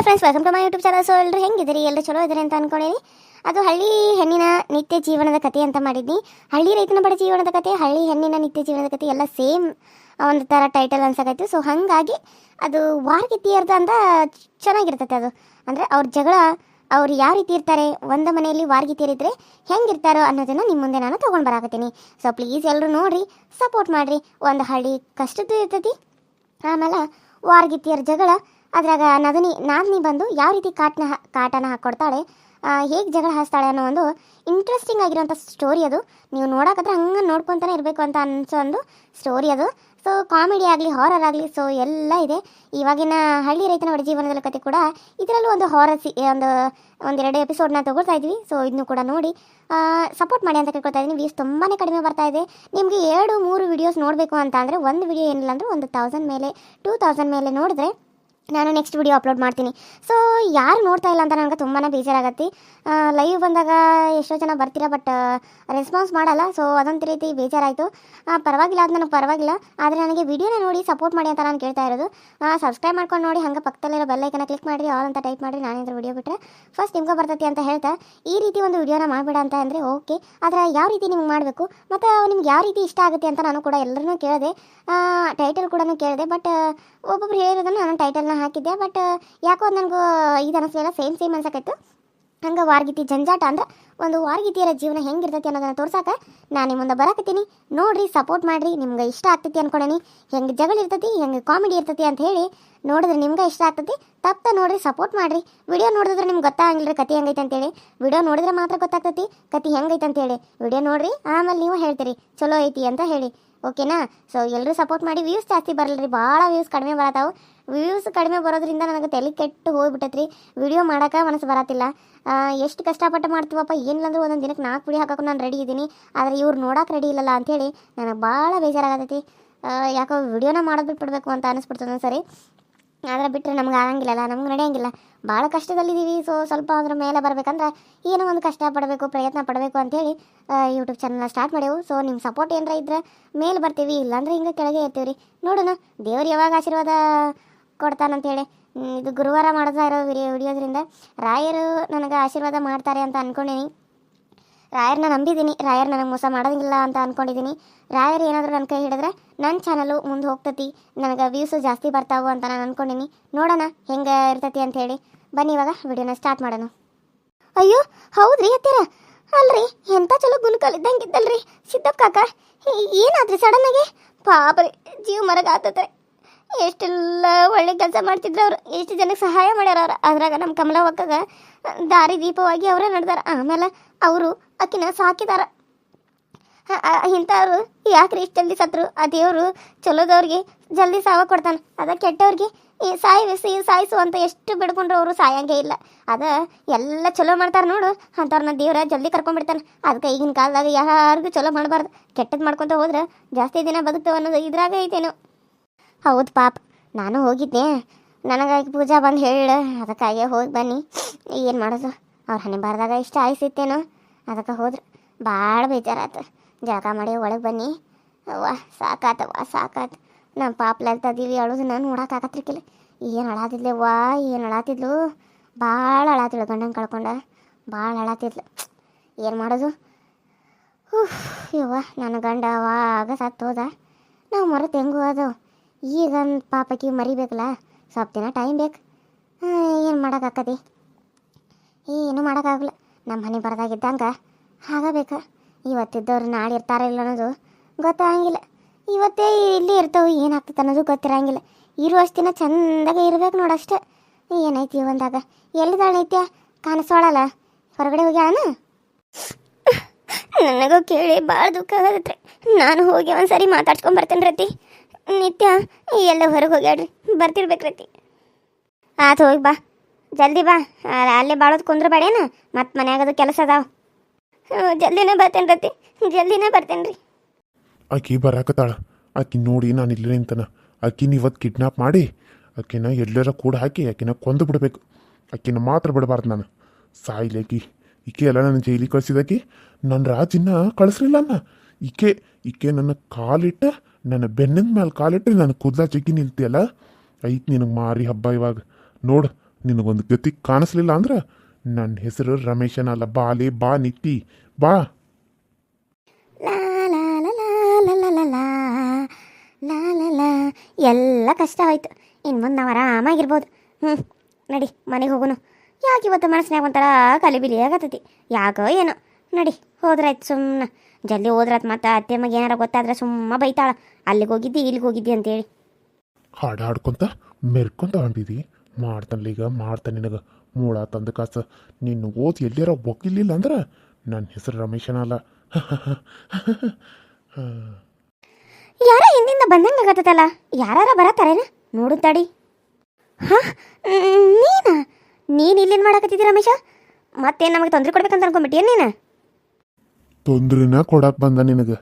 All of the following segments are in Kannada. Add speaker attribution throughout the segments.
Speaker 1: Hello friends welcome to my YouTube channel so ಎಲ್ಲರೂ ಹೆಂಗಿದ್ದೀರಿ? ಎಲ್ಲರೂ ಚಲೋ ಇದ್ದಾರೆ ಅಂತ ಅನ್ಕೊಂಡಿನಿ ಅದು ಹಳ್ಳಿ ಹೆಣ್ಣಿನ ನಿತ್ಯ ಜೀವನದ ಕಥೆ ಅಂತ ಮಾಡಿದ್ನಿ. ಹಳ್ಳಿ ರೈತನ ಬಡ ಜೀವನದ ಕತೆ ಹಳ್ಳಿ ಹೆಣ್ಣಿನ ನಿತ್ಯ ಜೀವನದ ಕತೆ ಎಲ್ಲ ಸೇಮ್ ಒಂದು ಥರ ಟೈಟಲ್ ಅನ್ಸಕೈತಿ. ಸೊ ಹಾಗಾಗಿ ಅದು ವಾರ್ಗಿತಿಯರ್ದ ಅಂತ ಚೆನ್ನಾಗಿರ್ತೈತೆ ಅದು. ಅಂದರೆ ಅವ್ರ ಜಗಳ, ಅವ್ರು ಯಾವ ರೀತಿ ಇರ್ತಾರೆ, ಒಂದು ಮನೆಯಲ್ಲಿ ವಾರ್ಗಿತಿಯರಿದ್ರೆ ಹೆಂಗಿರ್ತಾರೋ ಅನ್ನೋದನ್ನು ನಿಮ್ಮ ಮುಂದೆ ನಾನು ತೊಗೊಂಡು ಬರಾಕತ್ತೀನಿ. ಸೊ ಪ್ಲೀಸ್ ಎಲ್ಲರೂ ನೋಡಿರಿ ಸಪೋರ್ಟ್ ಮಾಡಿರಿ. ಒಂದು ಹಳ್ಳಿ ಕಷ್ಟದ್ದು ಇರ್ತೈತಿ, ಆಮೇಲೆ ವಾರ್ಗಿತಿಯರ ಜಗಳ ಅದ್ರಾಗ ನದಿನಿ, ನಾದಿನಿ ಬಂದು ಯಾವ ರೀತಿ ಕಾಟನ ಕಾಟನ ಹಾಕ್ಕೊಡ್ತಾಳೆ ಹೇಗೆ ಜಗಳ ಹಾಸ್ತಾಳೆ ಅನ್ನೋ ಒಂದು ಇಂಟ್ರೆಸ್ಟಿಂಗ್ ಆಗಿರುವಂಥ ಸ್ಟೋರಿ ಅದು. ನೀವು ನೋಡೋಕತ್ರ ಹಂಗೆ ನೋಡ್ಕೊತಾನೆ ಇರಬೇಕು ಅಂತ ಅನಿಸೋ ಒಂದು ಸ್ಟೋರಿ ಅದು. ಸೊ ಕಾಮಿಡಿ ಆಗಲಿ ಹಾರರ್ ಆಗಲಿ ಸೊ ಎಲ್ಲ ಇದೆ. ಇವಾಗಿನ ಹಳ್ಳಿ ರೈತನ ಒಡ ಜೀವನದಲ್ಲಿ ಕತೆ ಕೂಡ ಇದರಲ್ಲೂ ಒಂದು ಹಾರರ್ ಸಿ ಒಂದು, ಒಂದೆರಡು ಎಪಿಸೋಡ್ನ ತಗೊಳ್ತಾ ಇದ್ವಿ. ಸೊ ಇದನ್ನು ಕೂಡ ನೋಡಿ ಸಪೋರ್ಟ್ ಮಾಡಿ ಅಂತ ಕೇಳ್ಕೊಳ್ತಾ ಇದ್ದೀನಿ. ವೀಸ್ ತುಂಬಾ ಕಡಿಮೆ ಬರ್ತಾ ಇದೆ. ನಿಮಗೆ ಎರಡು, ಮೂರು ವಿಡಿಯೋಸ್ ನೋಡಬೇಕು ಅಂತ ಅಂದರೆ ಒಂದು ವಿಡಿಯೋ ಏನಿಲ್ಲ ಅಂದರೆ ಒಂದು ತೌಸಂಡ್ ಮೇಲೆ ಟೂ ತೌಸಂಡ್ ಮೇಲೆ ನೋಡಿದ್ರೆ ನಾನು ನೆಕ್ಸ್ಟ್ ವಿಡಿಯೋ ಅಪ್ಲೋಡ್ ಮಾಡ್ತೀನಿ. ಸೊ ಯಾರು ನೋಡ್ತಾ ಇಲ್ಲ ಅಂತ ನನಗೆ ತುಂಬಾ ಬೇಜಾರಾಗತ್ತೆ. ಲೈವ್ ಬಂದಾಗ ಎಷ್ಟೋ ಜನ ಬರ್ತೀರಾ ಬಟ್ ರೆಸ್ಪಾನ್ಸ್ ಮಾಡಲ್ಲ. ಸೊ ಅದೊಂದು ರೀತಿ ಬೇಜಾರಾಯಿತು. ಪರವಾಗಿಲ್ಲ, ಅದು ನನಗೆ ಪರವಾಗಿಲ್ಲ. ಆದರೆ ನನಗೆ ವಿಡಿಯೋನ ನೋಡಿ ಸಪೋರ್ಟ್ ಮಾಡಿ ಅಂತ ನಾನು ಕೇಳ್ತಾ ಇರೋದು. ಸಬ್ಸ್ಕ್ರೈಬ್ ಮಾಡ್ಕೊಂಡು ನೋಡಿ ಹಂಗೆ ಪಕ್ಕದಲ್ಲಿರೋ ಬೆಲ್ಲೈಕನ ಕ್ಲಿಕ್ ಮಾಡಿರಿ ಆಲ್ ಅಂತ ಟೈಪ್ ಮಾಡಿರಿ ನಾನೇಂದ್ರೆ ವಿಡಿಯೋ ಬಿಟ್ಟರೆ ಫಸ್ಟ್ ನಿಮ್ಗೆ ಬರ್ತೈತಿ ಅಂತ ಹೇಳ್ತಾ, ಈ ರೀತಿ ಒಂದು ವಿಡಿಯೋನ ಮಾಡಬೇಡ ಅಂತ ಅಂದರೆ ಓಕೆ ಆದರೆ ಯಾವ ರೀತಿ ನಿಮ್ಗೆ ಮಾಡಬೇಕು? ಮತ್ತು ನಿಮ್ಗೆ ಯಾವ ರೀತಿ ಇಷ್ಟ ಆಗುತ್ತೆ ಅಂತ ನಾನು ಕೂಡ ಎಲ್ಲರನ್ನೂ ಕೇಳಿದೆ. ಟೈಟಲ್ ಕೂಡ ಕೇಳಿದೆ ಬಟ್ ಒಬ್ಬೊಬ್ರು ಹೇಳಿರೋದನ್ನು ನಾನು ಟೈಟಲ್ನ ಹಾಕಿದ್ದೆ ಬಟ್ ಯಾಕೋ ನನಗೂ ಇದು ಅನಿಸ್ಲಿಲ್ಲ ಸೇಮ್ ಸೇಮ್ ಅನ್ಸಕತ್ತು ಹಂಗೆ ವಾರ್ಗಿತಿ ಜಂಜಾಟ ಅಂದ್ರೆ ಒಂದು ವಾರ್ಗಿತಿಯರ ಜೀವನ ಹೆಂಗಿರ್ತೈತಿ ಅನ್ನೋದನ್ನ ತೋರ್ಸಕ್ಕೆ ನಾನು ಮುಂದೆ ಬರಕತ್ತೀನಿ. ನೋಡ್ರಿ ಸಪೋರ್ಟ್ ಮಾಡಿರಿ, ನಿಮ್ಗೆ ಇಷ್ಟ ಆಗ್ತೈತಿ ಅನ್ಕೊಂಡೇನಿ ಹೆಂಗೆ ಜಗಳ ಇರ್ತೈತಿ, ಹೆಂಗೆ ಕಾಮಿಡಿ ಇರ್ತೈತಿ ಅಂತ ಹೇಳಿ ನೋಡಿದ್ರೆ ನಿಮ್ಗೆ ಇಷ್ಟ ಆಗ್ತೈತಿ. ತಪ್ಪ ನೋಡ್ರಿ ಸಪೋರ್ಟ್ ಮಾಡಿರಿ. ವಿಡಿಯೋ ನೋಡಿದ್ರೆ ನಿಮ್ಗೆ ಗೊತ್ತಾಗಂಗಿಲ್ಲ ಕತೆ ಹೆಂಗೈತೆ ಅಂತೇಳಿ. ವಿಡಿಯೋ ನೋಡಿದ್ರೆ ಮಾತ್ರ ಗೊತ್ತಾಗ್ತೈತಿ, ಕತೆ ಹೆಂಗೈತೆ ಅಂತೇಳಿ. ವಿಡಿಯೋ ನೋಡ್ರಿ, ಆಮೇಲೆ ನೀವು ಹೇಳ್ತೀರಿ, ಚಲೋ ಐತಿ ಅಂತ ಹೇಳಿ. ಓಕೆನಾ? ಸೊ ಎಲ್ಲರೂ ಸಪೋರ್ಟ್ ಮಾಡಿ ವ್ಯೂಸ್ ಜಾಸ್ತಿ ಬರಲ್ರಿ ಭಾಳ ವ್ಯೂಸ್ ಕಡಿಮೆ ಬರತ್ತಾವು ವ್ಯೂಸ್ ಕಡಿಮೆ ಬರೋದ್ರಿಂದ ನನಗೆ ತಲೆ ಕೆಟ್ಟು ಹೋಗ್ಬಿಟ್ಟೈತ್ರಿ. ವಿಡಿಯೋ ಮಾಡೋಕೆ ಮನಸ್ಸು ಬರತ್ತಿಲ್ಲ. ಎಷ್ಟು ಕಷ್ಟಪಟ್ಟು ಮಾಡ್ತೀವಪ್ಪ ಏನಿಲ್ಲ ಅಂದ್ರೆ ಒಂದೊಂದು ದಿನಕ್ಕೆ ನಾಲ್ಕು ಪುಡಿ ಹಾಕೋಕೆ ನಾನು ರೆಡಿ ಇದ್ದೀನಿ ಆದರೆ ಇವ್ರು ನೋಡೋಕೆ ರೆಡಿ ಇಲ್ಲಲ್ಲ ಅಂಥೇಳಿ ನನಗೆ ಭಾಳ ಬೇಜಾರಾಗತೈತಿ. ಯಾಕೋ ವಿಡಿಯೋನ ಮಾಡೋದು ಬಿಟ್ಬಿಡ್ಬೇಕು ಅಂತ ಅನಿಸ್ಬಿಡ್ತದೆ ಸರಿ ಆದರೆ ಬಿಟ್ಟರೆ ನಮ್ಗೆ ಆಗಂಗಿಲ್ಲಲ್ಲ, ನಮ್ಗೆ ನಡೆಯಂಗಿಲ್ಲ. ಭಾಳ ಕಷ್ಟದಲ್ಲಿದ್ದೀವಿ ಸೊ ಸ್ವಲ್ಪ ಅದ್ರ ಮೇಲೆ ಬರಬೇಕಂದ್ರೆ ಏನೋ ಒಂದು ಕಷ್ಟ ಪಡಬೇಕು, ಪ್ರಯತ್ನ ಪಡಬೇಕು ಅಂತೇಳಿ ಯೂಟ್ಯೂಬ್ ಚಾನಲ್ನ ಸ್ಟಾರ್ಟ್ ಮಾಡ್ಯವು ಸೊ ನಿಮ್ಮ ಸಪೋರ್ಟ್ ಏನಾರ ಇದ್ರೆ ಮೇಲೆ ಬರ್ತೀವಿ, ಇಲ್ಲಾಂದ್ರೆ ಹಿಂಗೆ ಕೆಳಗೆ ಇರ್ತೀವಿ ರೀ ನೋಡೋಣ, ದೇವ್ರು ಯಾವಾಗ ಆಶೀರ್ವಾದ ಕೊಡ್ತಾನಂತೇಳಿ ಇದು ಗುರುವಾರ ಮಾಡ್ತಾ ಇರೋ ವಿಡಿಯೋ ವಿಡಿಯೋದ್ರಿಂದ ರಾಯರು ನನಗೆ ಆಶೀರ್ವಾದ ಮಾಡ್ತಾರೆ ಅಂತ ಅಂದ್ಕೊಂಡೀನಿ ರಾಯರ್ನ ನಂಬಿದ್ದೀನಿ ರಾಯರ್ ನನಗೆ ಮೋಸ ಮಾಡೋದಿಲ್ಲ ಅಂತ ಅಂದ್ಕೊಂಡಿದ್ದೀನಿ ರಾಯರು ಏನಾದರೂ ನನ್ನ ಕೈ ಹಿಡಿದ್ರೆ ನನ್ನ ಚಾನಲು ಮುಂದೆ ಹೋಗ್ತತಿ. ನನಗೆ ವ್ಯೂಸು ಜಾಸ್ತಿ ಬರ್ತಾವು ಅಂತ ನಾನು ಅಂದ್ಕೊಂಡಿನಿ ನೋಡೋಣ ಹೆಂಗೆ ಇರ್ತತಿ ಅಂತ ಹೇಳಿ. ಬನ್ನಿ ಇವಾಗ ವಿಡಿಯೋನ ಸ್ಟಾರ್ಟ್ ಮಾಡೋಣ. ಅಯ್ಯೋ, ಹೌದ್ರಿ ಹತ್ತಿರ ಅಲ್ರಿ ಎಂಥ ಚಲೋ ಗುಣಕಾಲ ಇದ್ದಂಗೆ ಇದ್ದಲ್ರಿ ಸಿದ್ದಪ್ಪ ಕಾಕ ಏನಾದ್ರಿ ಸಡನ್ನಾಗಿ ಪಾಪ ರೀ, ಜೀವ ಮರಗಾತತ್ರಿ ಎಷ್ಟೆಲ್ಲ ಒಳ್ಳೆ ಕೆಲಸ ಮಾಡ್ತಿದ್ರು ಅವ್ರು. ಎಷ್ಟು ಜನಕ್ಕೆ ಸಹಾಯ ಮಾಡ್ಯಾರ ಅವ್ರು. ಅದ್ರಾಗ ನಮ್ಮ ಕಮಲವಕ್ಕಗ ದಾರಿ ದೀಪವಾಗಿ ಅವರೇ ನಡೆದಾರ. ಆಮೇಲೆ ಅವರು ಅಕ್ಕಿನ ಸಾಕಿದಾರ. ಇಂಥವ್ರು ಯಾಕ್ರಿ ಇಷ್ಟು ಜಲ್ದಿ ಸತ್ರು? ಆ ದೇವರು ಚಲೋದವ್ರಿಗೆ ಜಲ್ದಿ ಸಾವ ಕೊಡ್ತಾನೆ. ಅದ ಕೆಟ್ಟವ್ರಿಗೆ ಈ ಸಾಯಿಸಿ, ಸಾಯಿಸು ಅಂತ ಎಷ್ಟು ಬಿಡ್ಕೊಂಡ್ರು ಅವರು ಸಾಯಂಗೆ ಇಲ್ಲ. ಅದ ಎಲ್ಲ ಚಲೋ ಮಾಡ್ತಾರೆ ನೋಡು. ಅಂಥವ್ರನ್ನ ದೇವ್ರ ಜಲ್ದಿ ಕರ್ಕೊಂಡ್ಬಿಡ್ತಾನೆ. ಅದಕ್ಕೆ ಈಗಿನ ಕಾಲದಾಗ ಯಾರಿಗೂ ಚಲೋ ಮಾಡಬಾರ್ದು. ಕೆಟ್ಟದ್ದು ಮಾಡ್ಕೊತ ಹೋದ್ರೆ ಜಾಸ್ತಿ ದಿನ ಬದುಕ್ತೇವೆ ಅನ್ನೋದು ಇದ್ರಾಗ ಐತೇನು. ಹೌದು ಪಾಪ. ನಾನು ಹೋಗಿದ್ದೆ. ನನಗಾಗಿ ಪೂಜಾ ಬಂದು ಹೇಳ. ಅದಕ್ಕಾಗೆ ಹೋಗಿ ಬನ್ನಿ. ಏನು ಮಾಡೋದು? ಅವ್ರು ಹಣೆ ಬಾರ್ದಾಗ ಇಷ್ಟ ಆಯ್ಸಿತ್ತೇನೋ. ಅದಕ್ಕೆ ಹೋದ್ರೆ. ಭಾಳ ಬೇಜಾರಾತು. ಜಳಕ ಮಾಡಿ ಒಳಗೆ ಬನ್ನಿ. ಅವ್ವ ಸಾಕಾತವ್ವ ಸಾಕಾತು. ನಮ್ಮ ಪಾಪ ಲಲ್ತದೀವಿ ಅಳೋದನ್ನ ನೋಡೋಕ್ಕಾಗತ್ತಿರ್ಕಿಲ್ಲ ಏನು ಅಳಾತಿದ್ಲವ್ವ ಏನು ಅಳಾತಿದ್ಲು? ಭಾಳ ಅಳಾತಿಳು ಗಂಡನ ಕಳ್ಕೊಂಡ. ಭಾಳ ಅಳಾತಿದ್ಲು. ಏನು ಮಾಡೋದು? ಯವ್ವ ನನ್ನ ಗಂಡ ಅವಾಗ ಸತ್ತು ಹೋದ. ನಾವು ಮರ ಹೆಂಗೂ ಅದು ಈಗ ಪಾಪಕ್ಕೆ ಮರಿಬೇಕಲ್ಲ, ಸ್ವಲ್ಪ ದಿನ ಟೈಮ್ ಬೇಕು. ಏನು ಮಾಡೋಕ್ಕಾಕತಿ ಏನು ಮಾಡೋಕ್ಕಾಗಲ್ಲ ನಮ್ಮ ಮನೆ ಬರದಾಗಿದ್ದಂಗೆ ಆಗಬೇಕು. ಇವತ್ತಿದ್ದವ್ರು ನಾಳೆ ಇರ್ತಾರ ಇಲ್ಲ ಅನ್ನೋದು ಗೊತ್ತಾಗಂಗಿಲ್ಲ. ಇವತ್ತೇ ಇಲ್ಲಿ ಇರ್ತಾವೆ ಏನಾಗ್ತದೆ ಅನ್ನೋದು ಗೊತ್ತಿರಂಗಿಲ್ಲ. ಇರುವಷ್ಟು ದಿನ ಚಂದಾಗೆ ಇರ್ಬೇಕು ನೋಡಷ್ಟೆ ಏನೈತಿ ಒಂದಾಗ? ಎಲ್ಲಿದಾಳ ನಿತ್ಯ ಕಾಣಿಸೋಳಲ್ಲ ಹೊರಗಡೆ ಹೋಗ್ಯಾನ ನನಗೂ ಕೇಳಿ ಭಾಳ ದುಃಖ ಆಗತ್ತೆ ನಾನು ಹೋಗಿ ಒಂದ್ಸರಿ ಮಾತಾಡ್ಸ್ಕೊಂಡ್ ಬರ್ತೇನೆ ರತಿ. ನಿತ್ಯ ಎಲ್ಲ ಹೊರಗೆ ಹೋಗ್ಯಾಡ್ರಿ ಬರ್ತಿರ್ಬೇಕು ರತಿ. ಆತು ಹೋಗಿ ಬಾ. ಜಲ್ದಿ ಬಾ. ಅಲ್ಲೇ ಬಾಳೋದು ಕುಂದ್ರಬೇಡೇನ? ಮತ್ತೆ ಮನ್ಯಾಗದು ಕೆಲಸ ಅದಾವ. ಜಲ್ದಿನೇ ಬರ್ತೇನೆ ರತಿ. ಜಲ್ದಿನೇ ಬರ್ತೇನೆ ರೀ.
Speaker 2: ಆಕಿ ಬರಾಕತ್ತಾಳ. ಆಕಿ ನೋಡಿ ನಾನು ಇಲ್ಲಿ ನಿಂತನ ಆಕಿನ ಇವತ್ತು ಕಿಡ್ನಾಪ್ ಮಾಡಿ, ಆಕಿನ ಎಲ್ಲರ ಕೂಡ ಹಾಕಿ ಆಕಿನ ಕೊಂದು ಬಿಡಬೇಕು. ಆಕಿನ ಮಾತ್ರ ಬಿಡಬಾರ್ದು ನಾನು. ಸಾಯ್ಲಿ ಈಕೆ ಎಲ್ಲ ನನ್ನ ಜೈಲಿಗೆ ಕಳಿಸಿದಾಕಿ ನನ್ನ ರಾಜಿನ ಕಳಿಸ್ಲಿಲ್ಲ ಅನ್ನ. ಈಕೆ ಈಕೆ ನನ್ನ ಕಾಲಿಟ್ಟ, ನನ್ನ ಬೆನ್ನಿನ ಮೇಲೆ ಕಾಲಿಟ್ಟರೆ ನನ್ನ ಕೂದಲ ಜಗ್ಗಿ ನಿಲ್ತಿಯಲ್ಲ? ಐತ್ ನಿನಗೆ ಮಾರಿ ಹಬ್ಬ ಇವಾಗ. ನೋಡು, ನಿನಗೊಂದು ಗತಿ ಕಾಣಿಸ್ಲಿಲ್ಲ ಅಂದ್ರೆ ನನ್ನ ಹೆಸರು ರಮೇಶನ ಅಲ್ಲ ಬಾಲಿ ಬಾ ನಿತ್ತಿ. ಬಾ.
Speaker 1: ಎಲ್ಲ ಕಷ್ಟ ಆಯ್ತು. ಇನ್ನು ಮುಂದೆ ನಾವು ಆರಾಮಾಗಿರ್ಬೋದು. ಹ್ಞೂ ನಡಿ ಮನೆಗೆ ಹೋಗೋನು. ಯಾಕೆ ಇವತ್ತು ಮನಸ್ಸಿನಾಗ ಒಂಥರ ಕಲಿಬಿಲಿ ಆಗತ್ತೈತಿ. ಯಾಕೋ ಏನೋ. ನಡಿ ಹೋದ್ರಾಯ್ತು ಸುಮ್ಮನೆ ಜಲ್ದಿ ಹೋದ್ರಾಯ್ತು ಮತ್ತೆ ಅತ್ತೆ ಮಗ ಏನಾರ ಗೊತ್ತಾದ್ರೆ ಸುಮ್ಮ ಬೈತಾಳ. ಅಲ್ಲಿಗೆ ಹೋಗಿದ್ದಿ ಇಲ್ಲಿಗೆ ಹೋಗಿದ್ದಿ ಅಂತೇಳಿ.
Speaker 2: ಹಾಡು ಹಾಡ್ಕೊಂತ ಮೆರ್ಕೊಂತ ಹೊಂಟಿದಿ. ಮಾಡ್ತಾನಲ್ಲ ಈಗ ಮಾಡ್ತಾನೆ ನಿನಗೆ. ಮೂಳ ತಂದ ಕಾಸ. ನಿನ್ನ ಓದಿ ಎಲ್ಲಿಯಾರ ಒಕ್ಕಿಲಿಲ್ಲ ಅಂದ್ರೆ ನನ್ನ ಹೆಸರು ರಮೇಶನಲ್ಲ
Speaker 1: ಯಾರ ಹಿಂದಿಂದ ಬಂದಂಗೆ ಆಗತ್ತಲ್ಲ? ಯಾರಾರ ಬರತ್ತಾರೇನ? ನೋಡು ತಡಿ. ಹಾಂ? ನೀನ? ನೀನು ಇಲ್ಲೇನು ಮಾಡಕತ್ತಿದ್ದಿ ರಮೇಶ? ಮತ್ತೆ ನಮಗೆ ತೊಂದರೆ ಕೊಡ್ಬೇಕಂತ ಅನ್ಕೊಂಬಿಟ್ಟಿಯ ನೀನು?
Speaker 2: ತೊಂದ್ರೆನ ಕೊಡಕ್ಕೆ ಬಂದ ನಿನಗೆ.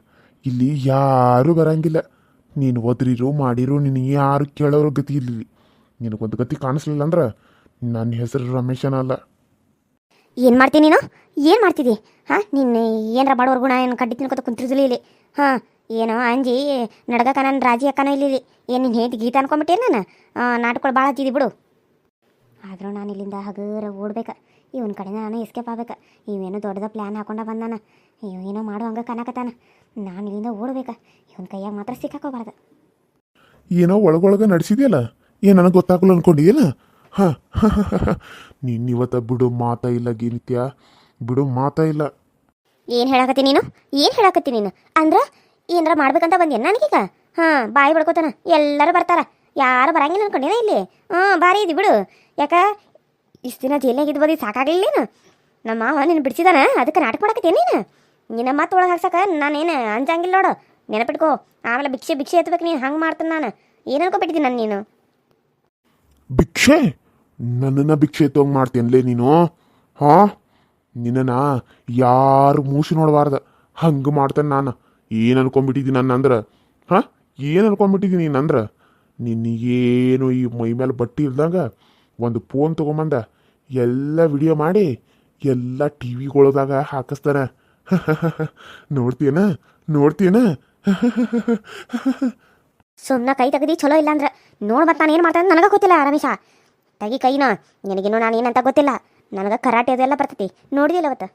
Speaker 2: ಇಲ್ಲಿ ಯಾರೂ ಬರಂಗಿಲ್ಲ. ನೀನು ಒದ್ರಿರು ಮಾಡಿರು ನಿನ್ ಯಾರು ಕೇಳೋರು ಗತಿ ಇಲ್ಲಿ ನಿನಗೊಂದು ಗತಿ ಕಾಣಿಸ್ಲಿಲ್ಲ ಅಂದ್ರೆ ನನ್ನ ಹೆಸರು ರಮೇಶನಲ್ಲ
Speaker 1: ಏನು ಮಾಡ್ತೀನಿ ನೀನು? ಏನು ಮಾಡ್ತಿದ್ದಿ ಹಾಂ ನೀನು ಏನರ ಮಾಡೋರ್ ಗುಣ ಏನು ಕಡ್ಡಿ ತಿನ್ಕೊತ ಕುಂತಿರ್ದಿಲ್ಲ ಇಲ್ಲಿ. ಹಾಂ ಏನೋ ಅಂಜಿ ನಡ್ಗಕ ನನ್ನ ರಾಜಿ ಅಕ್ಕನ ಇಲ್ಲಿ ಏನು ನಿನ್ನ ಹೇಳಿ ಗೀತ ಅನ್ಕೊಂಬಿಟ್ಟೆ ನಾನು? ನಾಟಕಗಳು ಭಾಳ ಹತ್ತಿದ್ದಿ ಬಿಡು. ಆದರೂ ನಾನು ಇಲ್ಲಿಂದ ಹಗರ ಓಡ್ಬೇಕು. ಇವನ ಕಡೆ ನಾನು ಎಸ್ಕೇಪ್ ಆಗ್ಬೇಕು. ಇವೇನೋ ದೊಡ್ಡದ ಪ್ಲ್ಯಾನ್ ಹಾಕೊಂಡ ಬಂದಾನ. ಇವ ಏನೋ ಮಾಡೋ ಹಂಗೆ ಕನಕತಾನ ನಾನು ಇಲ್ಲಿಂದ ಓಡ್ಬೇಕು. ಇವನ ಕೈಯಾಗ ಮಾತ್ರ ಸಿಕ್ಕಾಕೋಬಾರ್ದು.
Speaker 2: ಏನೋ ಒಳಗೊಳಗೆ ನಡೆಸಿದೆಯಲ್ಲ? ಏನು ನನಗೆ ಗೊತ್ತಾಗಲ್ಲ ಅನ್ಕೊಂಡಿಯಲ್ಲ ಹಾಂ ನಿನ್ನ ಇವತ್ತ ಬಿಡು ಮಾತ ಇಲ್ಲ ಗೀನಿತ್ಯ. ಬಿಡು ಮಾತ ಇಲ್ಲ.
Speaker 1: ಏನು ಹೇಳಕತ್ತಿ ನೀನು? ಏನು ಹೇಳಕತ್ತಿ ನೀನು? ಅಂದ್ರೆ ಏನಾರ ಮಾಡ್ಬೇಕಂತ ಬಂದೇನು ನನಗೀಗ? ಹಾಂ, ಬಾಯಿ ಬಡ್ಕೋತಾನ. ಎಲ್ಲರೂ ಬರ್ತಾರ. ಯಾರು ಬರಂಗಿಲ್ಲ ಅನ್ಕೊಂಡಿನ ಇಲ್ಲಿ? ಹ್ಞೂ, ಬಾರಿ ಇದಿ ಬಿಡು. ಯಾಕ, ಇಷ್ಟು ದಿನ ಜೈಲಾಗ ಇದ್ದು ಬಂದು ಸಾಕಾಗಲಿಲ್ಲೇನು ನಮ್ಮ ಮಾವ ನಿನ್ನ ಬಿಡ್ಸಿದಾನ? ಅದಕ್ಕೆ ನಾಟಕ ಮಾಡಕತ್ತೀನಿ ನೀನು? ನಿನ್ನ ಮತ್ತೆ ಒಳಗೆ ಹಾಕ್ಸಕ ನಾನೇನು ಅಂಜಂಗಿಲ್ಲ ನೋಡು. ನೆನಪಿಟ್ಕೋ. ಆಮೇಲೆ ಭಿಕ್ಷೆ ಭಿಕ್ಷೆ ಎತ್ತಬೇಕು ನೀನು ಹಂಗೆ ಮಾಡ್ತೀನಿ ನಾನು. ಏನು ಅನ್ಕೊಬಿಟ್ಟಿದ್ದೀನಿ ನಾನು ನೀನು?
Speaker 2: ಭಿಕ್ಷೆ? ನನ್ನನ್ನು ಭಿಕ್ಷೆ ಎತ್ತೋಂಗ್ ಮಾಡ್ತೇನ್ಲೇ ನೀನು? ಹಾ? ನಿನ್ನ ಯಾರು ಮೂಸಿ ನೋಡಬಾರ್ದ. ಹಂಗೆ ಮಾಡ್ತೇನೆ ನಾನು. ಏನು ಅನ್ಕೊಂಡ್ಬಿಟ್ಟಿದ್ದೀನಿ ನನ್ನ ಅಂದ್ರೆ ಹಾಂ? ಏನು ಅನ್ಕೊಂಡ್ಬಿಟ್ಟಿದ್ದೀನಿ ನೀನಂದ್ರೆ ಅಂದ್ರೆ ಈ ಮೈ ಮೇಲೆ ಬಟ್ಟೆ ಇಲ್ದಂಗ ಒಂದು ಫೋನ್ ತೊಗೊಂಬಂದ ಎಲ್ಲ ವಿಡಿಯೋ ಮಾಡಿ ಎಲ್ಲ ಟಿ ವಿಗಳದಾಗ ಹಾಕಿಸ್ತಾನೆ. ನೋಡ್ತೀಯನ? ನೋಡ್ತೀಯನ?
Speaker 1: ಸುಮ್ಮನೆ ಕೈ ತೆಗೆದಿ ಚಲೋ ಇಲ್ಲ ಅಂದ್ರೆ ನೋಡಿ ಮತ್ತೆ ನಾನು ಏನು ಮಾಡ್ತಾನೆ ನನಗೆ ಗೊತ್ತಿಲ್ಲ ರಮೇಶ. ತೆಗಿ ಕೈನ ನಿನಗಿನ್ನೂ ನಾನು ಏನಂತ ಗೊತ್ತಿಲ್ಲ. ನನಗೆ ಕರಾಟೆ ಅದೆಲ್ಲ ಬರ್ತೈತಿ. ನೋಡಿದಿಲ್ಲ ಅವತ್ತು?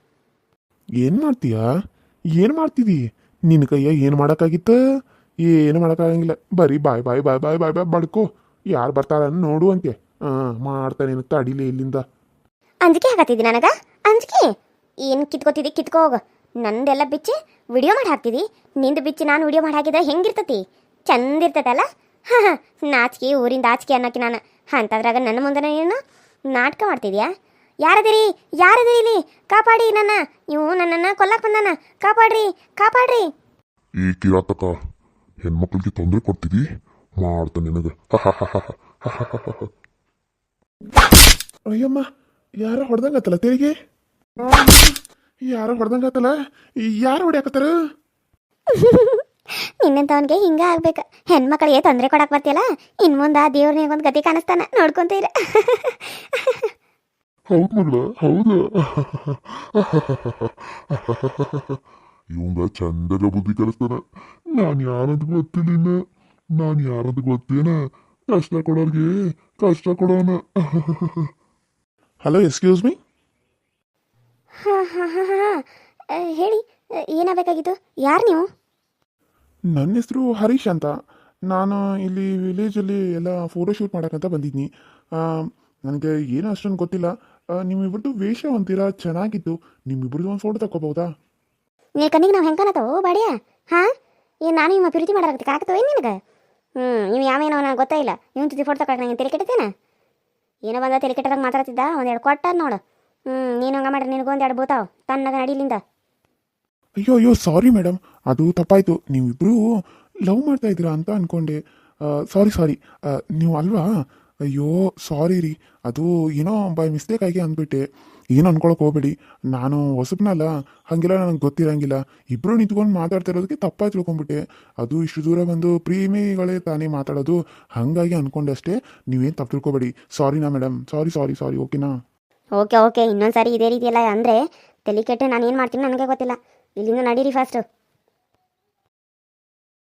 Speaker 2: ಏನು ಮಾಡ್ತೀಯ? ಏನು ಮಾಡ್ತಿದಿ? ನಿನ್ನ ಕೈಯ ಏನು ಮಾಡೋಕ್ಕಾಗಿತ್ತು? ಏನು ಮಾಡೋಕ್ಕಾಗಂಗಿಲ್ಲ. ಬರೀ ಬಾಯ್ ಬಾಯ್ ಬಾಯ್ ಬಾಯ್ ಬಾಯ್ ಬಾಯ್ ಬಡ್ಕೋ. ಯಾರು ಬರ್ತಾರ ನೋಡು ಅಂತೆ ಹಾಂ ಮಾಡ್ತಾನೆ ನಿನಗೆ ತಡಿಲೇ ಇಲ್ಲಿಂದ.
Speaker 1: ಅಂಜಿಕೆ ಹಾಕತ್ತಿದ್ದಿ ನನಗೆ? ಅಂಜಿಕೆ? ಏನು ಕಿತ್ಕೋತಿದ್ದಿ ಕಿತ್ಕೋ ಹೋಗ. ನಂದೆಲ್ಲ ಬಿಚ್ಚಿ ವಿಡಿಯೋ ಮಾಡಿ ಹಾಕ್ತಿದ್ದಿ ನಿಂದು ಬಿಚ್ಚಿ ನಾನು ವಿಡಿಯೋ ಮಾಡಿ ಹಾಕಿದ್ರೆ ಹೆಂಗಿರ್ತತಿ? ಚಂದ ಇರ್ತೈತಲ್ಲ ಹಾಂ ಹಾಂ. ನಾಚಿಕೆ ಊರಿಂದ ಆಚಿಕೆ ಅನ್ನೋಕೆ ನಾನು ಅಂಥದ್ರಾಗ ನನ್ನ ಮುಂದೆ ನೀನು ನಾಟಕ ಮಾಡ್ತಿದ್ಯಾ? ಯಾರದಿರಿ? ಯಾರದಿರಿ ಇಲ್ಲಿ? ಕಾಪಾಡಿ ನನ್ನ. ಇವು ನನ್ನನ್ನು ಕೊಲ್ಲಕ್ಕೆ ಬಂದಾನ. ಕಾಪಾಡ್ರಿ ಕಾಪಾಡ್ರಿ.
Speaker 3: ಈ ಕಿರಾತಕ ಹೆಣ್ಮಕ್ಳಿಗೆ ತೊಂದರೆ ಕೊಡ್ತೀವಿ? ಮಾಡ್ತ ನಿನಗೆ.
Speaker 2: ಅಯ್ಯಮ್ಮ ಯಾರ ಹೊಡೆದಂಗತ್ತಲ್ಲ ತೆರಿಗೆ? ಯಾರ ಹೊಡೆದಂಗತ್ತಲ್ಲ ಯಾರು ಹೊಡ್ಯಾಕತ್ತಾರ?
Speaker 1: ನಿನ್ನಂತವನಿಗೆ ಹಿಂಗೆ ಆಗ್ಬೇಕು. ಹೆಣ್ಮಕ್ಳಿಗೆ ತೊಂದರೆ ಕೊಡಕ್ಕೆ ಬರ್ತಿಯಲ್ಲ? ಇನ್ನು ಮುಂದೆ ಆ ದೇವ್ರನಿಗೆ ಒಂದು ಗತಿ ಕಾಣಿಸ್ತಾನ. ನೋಡ್ಕೊಂತೀರ
Speaker 3: ಹೌದು ಮಗಳ ಹೌದು. ಇವಂಗ ಚಂದಾಗ ಬುದ್ಧಿ ಕಲಿಸ್ತಾನ. ನಾನು ಯಾರಂತ ಗೊತ್ತಿಲ್ಲ ನಾನು ಯಾರಂತ ಗೊತ್ತೇನ? ಕಷ್ಟ ಕೊಡೋರ್ಗೆ ಕಷ್ಟ ಕೊಡೋಣ
Speaker 2: ಹಲೋ ಎಕ್ಸ್ಕ್ಯೂಸ್ ಮೀ
Speaker 1: ಹಾಂ ಹಾಂ ಹಾಂ ಹಾಂ ಹೇಳಿ ಏನಾಗಬೇಕಾಗಿತ್ತು? ಯಾರು ನೀವು?
Speaker 2: ನನ್ನ ಹೆಸರು ಹರೀಶ್ ಅಂತ. ನಾನು ಇಲ್ಲಿ ವಿಲೇಜಲ್ಲಿ ಎಲ್ಲ ಫೋಟೋ ಶೂಟ್ ಮಾಡೋಕ್ಕಂತ ಬಂದಿದ್ದೀನಿ ನನಗೆ ಏನು ಅಷ್ಟೊಂದು ಗೊತ್ತಿಲ್ಲ. ನಿಮ್ಮಿಬ್ಬರದ್ದು ವೇಷ ಒಂಥರ ಚೆನ್ನಾಗಿತ್ತು. ನಿಮ್ಮಿಬ್ರದ್ದು ಒಂದು ಫೋಟೋ ತಗೋಬಹುದಾ
Speaker 1: ನೀ ಕಣ್ಣಿಗೆ ನಾವು ಹೆಂಗೆ ಕಾಣತ್ತವು ಬಾಡಿಯ? ಹಾಂ? ಏನು ನಾನು ನಿಮ್ಮ ಪ್ರೀತಿ ಮಾಡೋಕ್ಕೆ ಕಾಕತ್ತವ ಏನು ನಿನಗೆ? ಹ್ಞೂ ನೀವು ಯಾವೇನೋ ನನಗೆ ಗೊತ್ತೇ ಇಲ್ಲ. ನೀವು ಜೊತೆ ಫೋಟೋ ತಗೊಳಕ್ಕೆ ನಂಗೆ ತಲೆ ಏನೋ ಬಂದ ತಲೆ ಕೆಟ್ಟದಾಗ ಮಾತಾಡ್ತಿದ್ದ? ಒಂದೆರಡು ಕೊಟ್ಟ ನೋಡು. ಹ್ಞೂ ನೀನು ಹಂಗೆ ಮಾಡ್ರಿ ನಿನಗೊಂದು ಎರಡು ಬೋತಾವ್ ತನ್ನಗ ನಡಿಲಿಂದ.
Speaker 2: ಅಯ್ಯೋ ಅಯ್ಯೋ ಸಾರಿ ಮೇಡಮ್ ಅದು ತಪ್ಪಾಯಿತು. ನೀವಿಬ್ಬರೂ ಲವ್ ಮಾಡ್ತಾ ಇದ್ದೀರಾ ಅಂತ ಅಂದ್ಕೊಂಡೆ ಸಾರಿ ಸಾರಿ ನೀವು ಅಲ್ವಾ? ಅಯ್ಯೋ ಸಾರಿ ರೀ. ಅದು ಏನೋ ಬೈ ಮಿಸ್ಟೇಕ್ ಆಗಿ ಅಂದ್ಬಿಟ್ಟೆ. ಏನು ಅನ್ಕೊಳಕ್ ಹೋಗ್ಬೇಡಿ. ನಾನು ಹೊಸಬ್ನಲ್ಲ. ಹಾಗೆಲ್ಲ ನನಗೆ ಗೊತ್ತಿರಂಗಿಲ್ಲ. ಇಬ್ಬರು ನಿಂತ್ಕೊಂಡು ಮಾತಾಡ್ತಾ ಇರೋದಕ್ಕೆ ತಪ್ಪಾಗಿ ತಿಳ್ಕೊಂಬಿಟ್ಟೆ ಅದು ಇಷ್ಟು ದೂರ ಬಂದು ಪ್ರೇಮಿಗಳೇ ತಾನೇ ಮಾತಾಡೋದು. ಹಾಗಾಗಿ ಅನ್ಕೊಂಡೆ ಅಷ್ಟೇ. ನೀವೇನು ತಪ್ಪು ತಿಳ್ಕೊಬೇಡಿ. ಸಾರಿನಾ ಮೇಡಮ್ ಸಾರಿ ಸಾರಿ ಸಾರಿ ಓಕೆನಾ
Speaker 1: ಓಕೆ ಓಕೆ ಇನ್ನೊಂದು ಸಾರಿ ಇದೇ ರೀತಿ ಎಲ್ಲ ಅಂದರೆ ತಲೆ ನಾನು ಏನು ಮಾಡ್ತೀನಿ ನನಗೆ ಗೊತ್ತಿಲ್ಲ. ಇಲ್ಲಿಂದ ನಡೀರಿ ಫಸ್ಟು